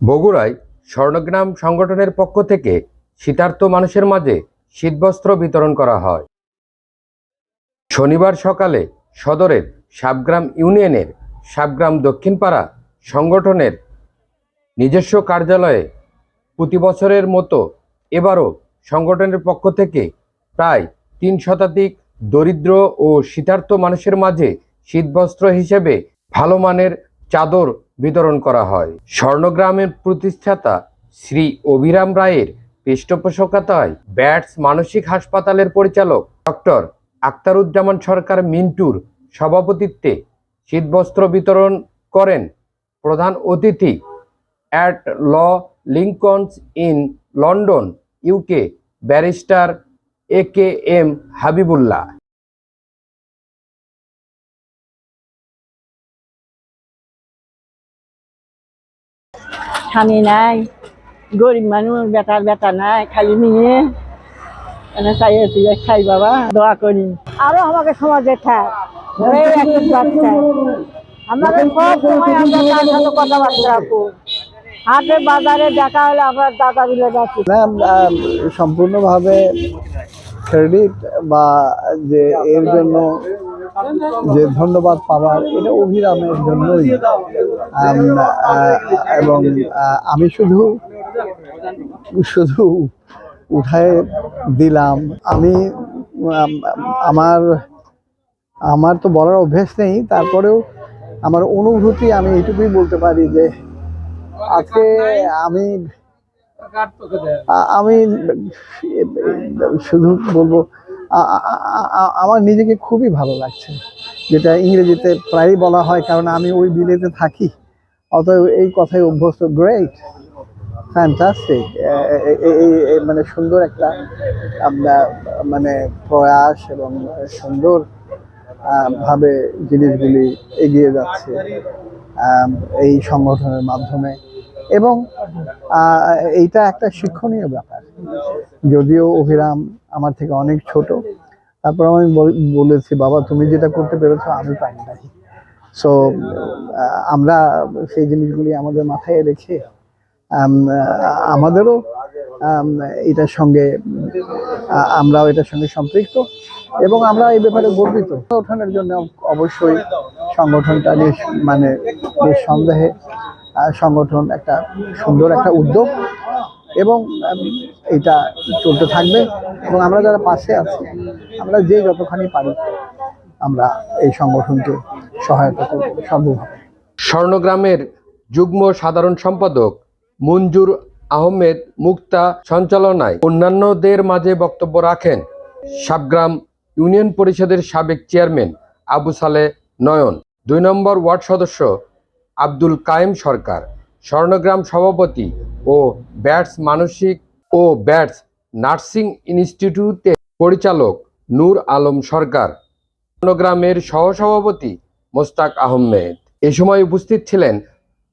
বগুড়ায় স্বর্ণগ্রাম সংগঠনের পক্ষ থেকে শীতার্ত মানুষের মাঝে শীতবস্ত্র বিতরণ করা হয়। শনিবার সকালে সদরের সাবগ্রাম ইউনিয়নের সাবগ্রাম দক্ষিণপাড়া সংগঠনের নিজস্ব কার্যালয়ে প্রতি বছরের মতো এবারও সংগঠনের পক্ষ থেকে প্রায় তিন শতাধিক দরিদ্র ও শীতার্ত মানুষের মাঝে শীতবস্ত্র হিসেবে ভালো মানের চাদর বিতরণ করা হয়। স্বর্ণগ্রামের প্রতিষ্ঠাতা শ্রী অভিরাম রায়ের পৃষ্ঠপোষকতায় ব্যাটস মানসিক হাসপাতালের পরিচালক ডক্টর আক্তারুজ্জামান সরকার মিন্টুর সভাপতিত্বে শীতবস্ত্র বিতরণ করেন প্রধান অতিথি at law Lincoln's Inn London, UK barrister A K M Habibullah. স্বামী নাই গরিব মানুষ বেটার বেটা নাই খালি নিয়ে এনে চাই আছি যে খাই বাবা দোয়া করি। আরও আমাকে সমাজে থাক আমাদের সব সময় আমরা তার সাথে কথাবার্তা রাখব। হাটে বাজারে দেখা হলে আমরা দাদা বিলে যাচ্ছি। না সম্পূর্ণভাবে ক্রেডিট বা যে এর জন্য যে ধন্যবাদ পাওয়ার এটা অভিরামের জন্যই। এবং আমি শুধু শুধু উঠায় দিলাম। আমি আমার আমার তো বলার অভ্যেস নেই, তারপরেও আমার অনুভূতি আমি এইটুকুই বলতে পারি যে আজকে আমি আমি শুধু বলব আমার নিজেকে খুবই ভালো লাগছে। যেটা ইংরেজিতে প্রায়ই বলা হয়, কারণ আমি ওই বিলেতে থাকি। অতএব এই কথায় অভ্যস্ত গ্রেট ফ্যান্টাস্টিক মানে সুন্দর একটা, আমরা মানে প্রয়াস এবং সুন্দর ভাবে জিনিসগুলি এগিয়ে যাচ্ছে এই সংগঠনের মাধ্যমে। এবং এইটা একটা শিক্ষণীয় ব্যাপার। যদিও অভিরাম আমার থেকে অনেক ছোট। তারপর আমি বল- বলেছি বাবা তুমি যেটা করতে পেরেছ আমি পারি নাই সো আমরা সেই জিনিসগুলি আমাদের মাথায় রেখে আমাদেরও এটার সঙ্গে আমরাও এটার সঙ্গে সম্পৃক্ত এবং আমরা এই ব্যাপারে গর্বিত। ওঠানোর জন্য অবশ্যই সংগঠনটা মানে নিঃসন্দেহে আহ, সংগঠন একটা সুন্দর একটা উদ্যোগ। এবং এটা চলতে থাকবে এবং আমরা যারা পাশে আছি, আমরা যে যতখানি পারি আমরা এই সংগঠনকে সহায়তা করব সর্বভাবে স্বর্ণগ্রামের যুগ্ম সাধারণ সম্পাদক মঞ্জুর আহমেদ মুক্তা সঞ্চালনায় অন্যান্যদের মাঝে বক্তব্য রাখেন সাবগ্রাম ইউনিয়ন পরিষদের সাবেক চেয়ারম্যান আবু সালে নয়ন, দুই নম্বর ওয়ার্ড সদস্য আব্দুল কায়েম সরকার। স্বর্ণগ্রাম সভাপতি ও ব্যাটস মানসিক ও ব্যাটস নার্সিং ইনস্টিটিউটের পরিচালক নূর আলম সরকার। স্বর্ণগ্রামের সহসভাপতি মোস্তাক আহমেদ। এ সময় উপস্থিত ছিলেন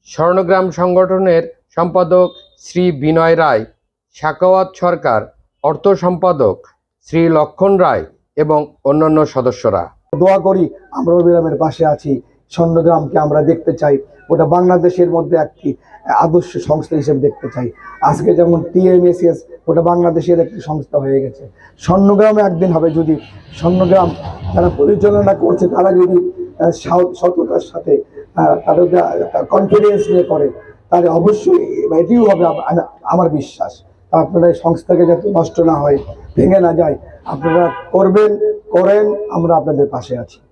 স্বর্ণগ্রাম সংগঠনের সম্পাদক শ্রী বিনয় রায় শাকাওয়াত সরকার অর্থ সম্পাদক শ্রী লক্ষণ রায় এবং অন্যান্য সদস্যরা। দোয়া করি আমরা অবিরামের পাশে আছি, স্বর্ণগ্রামকে আমরা দেখতে চাই। ওটা বাংলাদেশের মধ্যে একটি আদর্শ সংস্থা হিসেবে দেখতে চাই। আজকে যেমন টিএমএসএস, ওটা বাংলাদেশের একটি সংস্থা হয়ে গেছে। স্বর্ণগ্রামে একদিন হবে যদি স্বর্ণগ্রাম যারা পরিচালনা করছে, তারা যদি সততার সাথে তাদের কনফিডেন্স নিয়ে করে, তাহলে অবশ্যই এটিও হবে আম- আম- আমার বিশ্বাস। আপনারা এই সংস্থাকে যাতে নষ্ট না হয়, ভেঙে না যায়, আপনারা করবেন, করেন, আমরা আপনাদের পাশে আছি।